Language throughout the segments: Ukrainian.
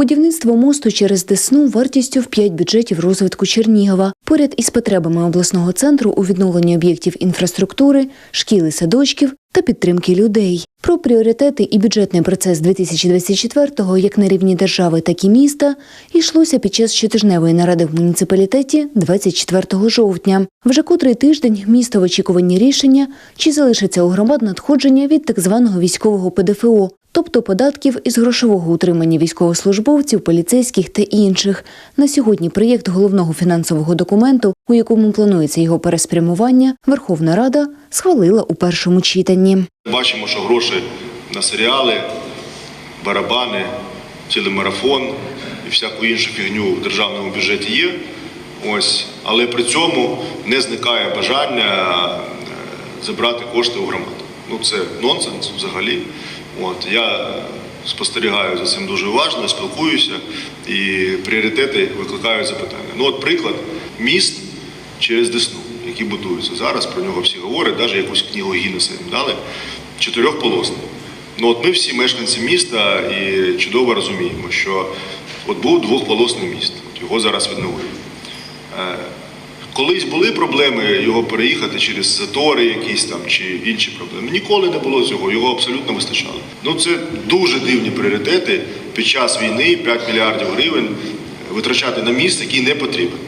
Будівництво мосту через Десну вартістю в 5 бюджетів розвитку Чернігова. Поряд із потребами обласного центру у відновленні об'єктів інфраструктури, шкіл і садочків та підтримки людей. Про пріоритети і бюджетний процес 2024-го як на рівні держави, так і міста йшлося під час щотижневої наради в муніципалітеті 24 жовтня. Вже котрий тиждень місто в очікуванні рішення, чи залишиться у громад надходження від так званого військового ПДФО, тобто податків із грошового утримання військовослужбовців, поліцейських та інших. На сьогодні проєкт головного фінансового документу, у якому планується його переспрямування, Верховна Рада схвалила у першому читанні. Бачимо, що гроші на серіали, барабани, телемарафон і всяку іншу фігню в державному бюджеті є. Ось, але при цьому не зникає бажання е, забрати кошти у громаду. Ну це нонсенс взагалі. От я спостерігаю за цим дуже уважно, спілкуюся, і пріоритети викликають запитання. Ну, от приклад, міст через Десну, який будується зараз. Про нього всі говорять, навіть якусь книгу Гіннеса їм дали чотирьохполосний. Ну от ми всі мешканці міста і чудово розуміємо, що от був двохполосний міст, от його зараз відновили. Колись були проблеми його переїхати через затори якісь там чи інші проблеми. Ніколи не було цього, його абсолютно вистачало. Ну це дуже дивні пріоритети під час війни 5 мільярдів гривень витрачати на міст, який не потрібен.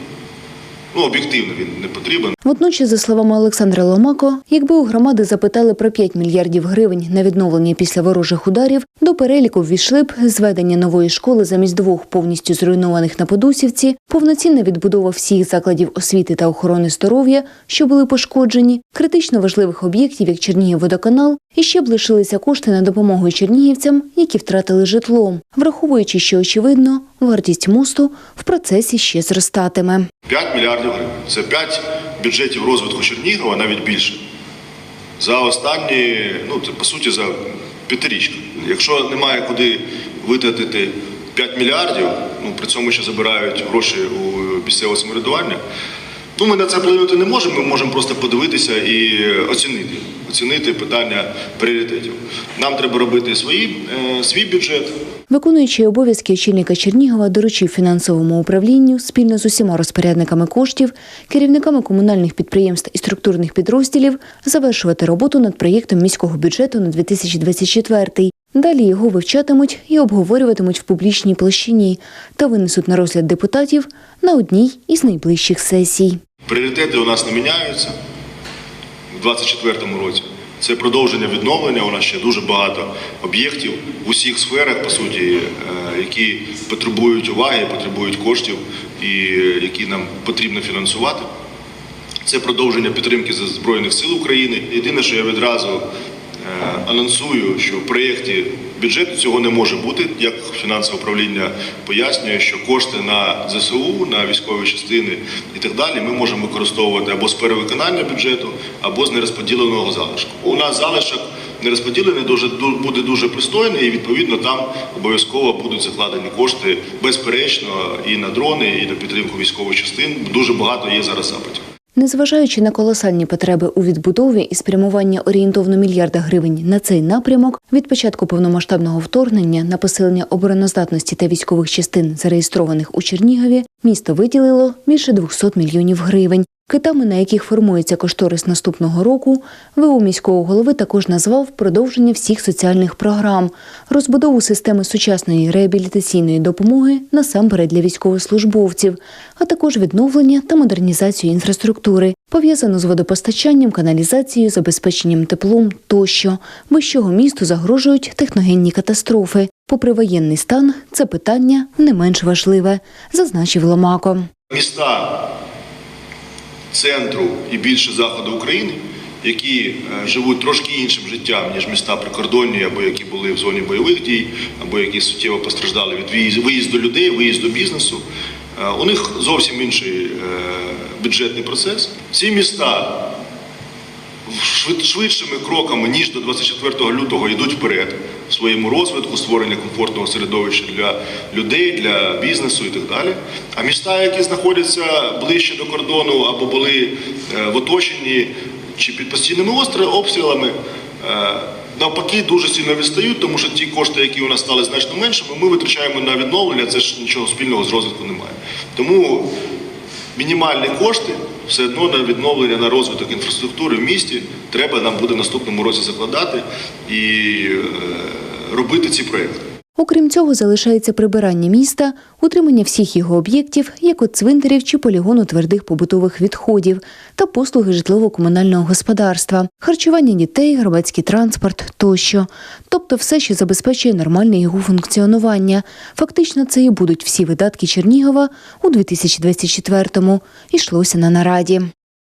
Ну, об'єктивно він не потрібен. Водночас, за словами Олександра Ломако, якби у громади запитали про 5 мільярдів гривень на відновлення після ворожих ударів, до переліку ввійшли б зведення нової школи замість двох повністю зруйнованих на Подусівці, повноцінна відбудова всіх закладів освіти та охорони здоров'я, що були пошкоджені, критично важливих об'єктів, як Чернігівводоканал, і ще б лишилися кошти на допомогу чернігівцям, які втратили житло, враховуючи, що очевидно, вартість мосту в процесі ще зростатиме. 5 мільярдів гривень. Це 5 бюджетів розвитку Чернігова, навіть більше. За останні, ну це по суті за п'ятирічку. Якщо немає куди витратити 5 мільярдів, ну при цьому ще забирають гроші у місцевого самоврядування. Ну, ми на це вплинути не можемо, ми можемо просто подивитися і оцінити, оцінити питання пріоритетів. Нам треба робити свої, е, свій бюджет, Виконуючий обов'язки очільника Чернігова доручив фінансовому управлінню спільно з усіма розпорядниками коштів, керівниками комунальних підприємств і структурних підрозділів завершувати роботу над проєктом міського бюджету на 2024. Далі його вивчатимуть і обговорюватимуть в публічній площині та винесуть на розгляд депутатів на одній із найближчих сесій. Пріоритети у нас не міняються у 2024 році. Це продовження відновлення. У нас ще дуже багато об'єктів в усіх сферах, по суті, е, які потребують уваги, потребують коштів і які нам потрібно фінансувати. Це продовження підтримки Збройних сил України. Єдине, що я відразу е, анонсую, що в проєкті бюджету цього не може бути, як фінансове управління пояснює, що кошти на ЗСУ, на військові частини і так далі ми можемо використовувати або з перевиконання бюджету, або з нерозподіленого залишку. У нас залишок нерозподілений дуже ду- буде дуже пристойний, і відповідно там обов'язково будуть закладені кошти безперечно і на дрони, і на підтримку військових частин. Дуже багато є зараз запитів. Незважаючи на колосальні потреби у відбудові і спрямування орієнтовно мільярда гривень на цей напрямок, від початку повномасштабного вторгнення на посилення обороноздатності та військових частин, зареєстрованих у Чернігові, місто виділило більше 200 мільйонів гривень. Китами, на яких формується кошторис наступного року, ВУ міського голови також назвав продовження всіх соціальних програм, розбудову системи сучасної реабілітаційної допомоги насамперед для військовослужбовців, а також відновлення та модернізацію інфраструктури, пов'язану з водопостачанням, каналізацією, забезпеченням теплом тощо, без чого місту загрожують техногенні катастрофи. Попри воєнний стан, це питання не менш важливе, зазначив Ломако. міста центру і більше заходу України, які е, живуть трошки іншим життям, ніж міста прикордонні, або які були в зоні бойових дій, або які суттєво постраждали від виїзду- людей, виїзду бізнесу. е, У них зовсім інший е, бюджетний процес. Ці міста швидшими кроками, ніж до 24 лютого, йдуть вперед своєму розвитку, створення комфортного середовища для людей, для бізнесу і так далі. А міста, які знаходяться ближче до кордону або були е, в оточенні чи під постійними обстрілами, е, навпаки дуже сильно відстають, тому що ті кошти, які у нас стали значно меншими, ми витрачаємо на відновлення. Це ж нічого спільного з розвитком немає. Тому мінімальні кошти все одно на відновлення на розвиток інфраструктури в місті треба нам буде в наступному році закладати і е, робити ці проекти. Окрім цього, залишається прибирання міста, утримання всіх його об'єктів, як от цвинтарів чи полігону твердих побутових відходів, та послуги житлово-комунального господарства, харчування дітей, громадський транспорт тощо. Тобто все, що забезпечує нормальне його функціонування. Фактично, це і будуть всі видатки Чернігова у 2024-му, йшлося на нараді.